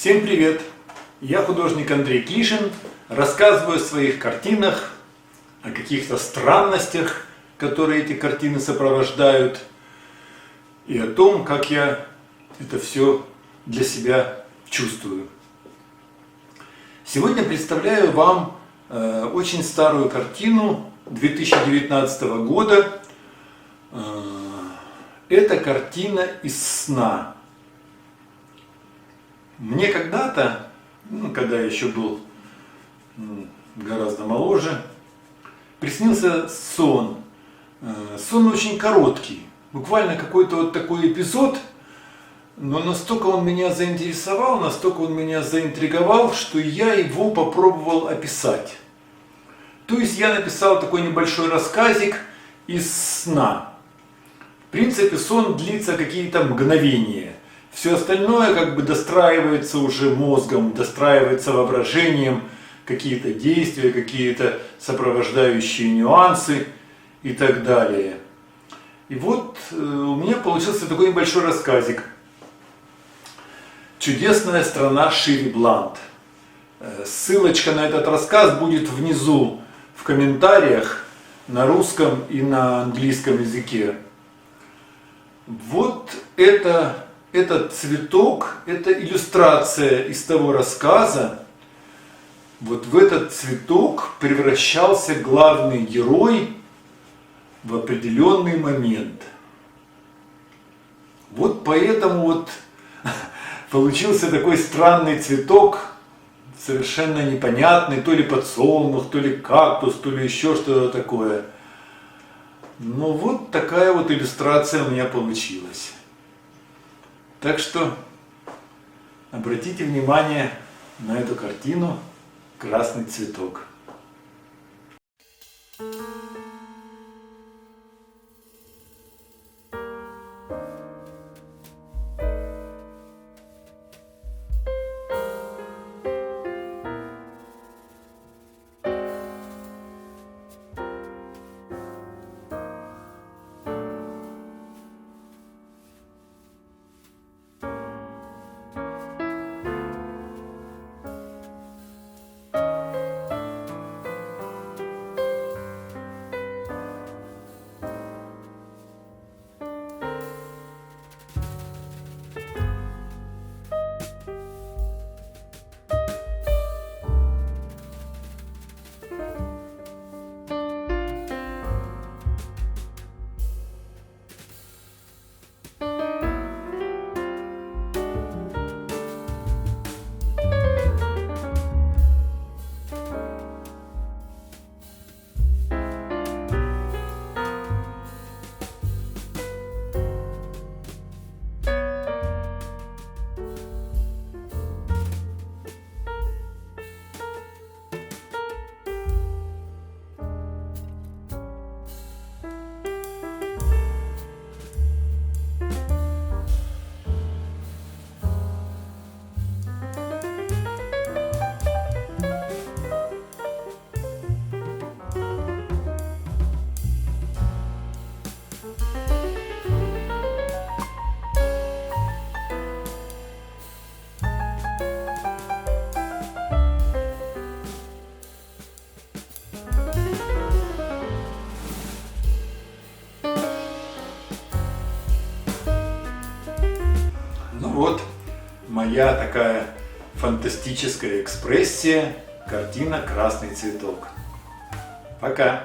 Всем привет! Я художник Андрей Клишин, рассказываю о своих картинах, о каких-то странностях, которые эти картины сопровождают, и о том, как я это все для себя чувствую. Сегодня представляю вам э, очень старую картину 2019 года. Э, это картина из сна. Мне когда-то, ну, когда я еще был гораздо моложе, приснился сон. Э, сон очень короткий, буквально какой-то вот такой эпизод, но настолько он меня заинтересовал, настолько он меня заинтриговал, что я его попробовал описать. То есть я написал такой небольшой рассказик из сна. В принципе, сон длится какие-то мгновения. Все остальное как бы достраивается уже мозгом, достраивается воображением, какие-то действия, какие-то сопровождающие нюансы и так далее. И вот э, у меня получился такой небольшой рассказик. Чудесная страна Шири Блант. Э, ссылочка на этот рассказ будет внизу в комментариях на русском и на английском языке. Вот это этот цветок, это иллюстрация из того рассказа. Вот в этот цветок превращался главный герой в определенный момент. Вот поэтому вот получился такой странный цветок, совершенно непонятный, то ли подсолнух, то ли кактус, то ли еще что-то такое. Ну вот такая вот иллюстрация у меня получилась. Так что обратите внимание на эту картину «Красный цветок». Вот моя такая фантастическая экспрессия, картина «Красный цветок». Пока!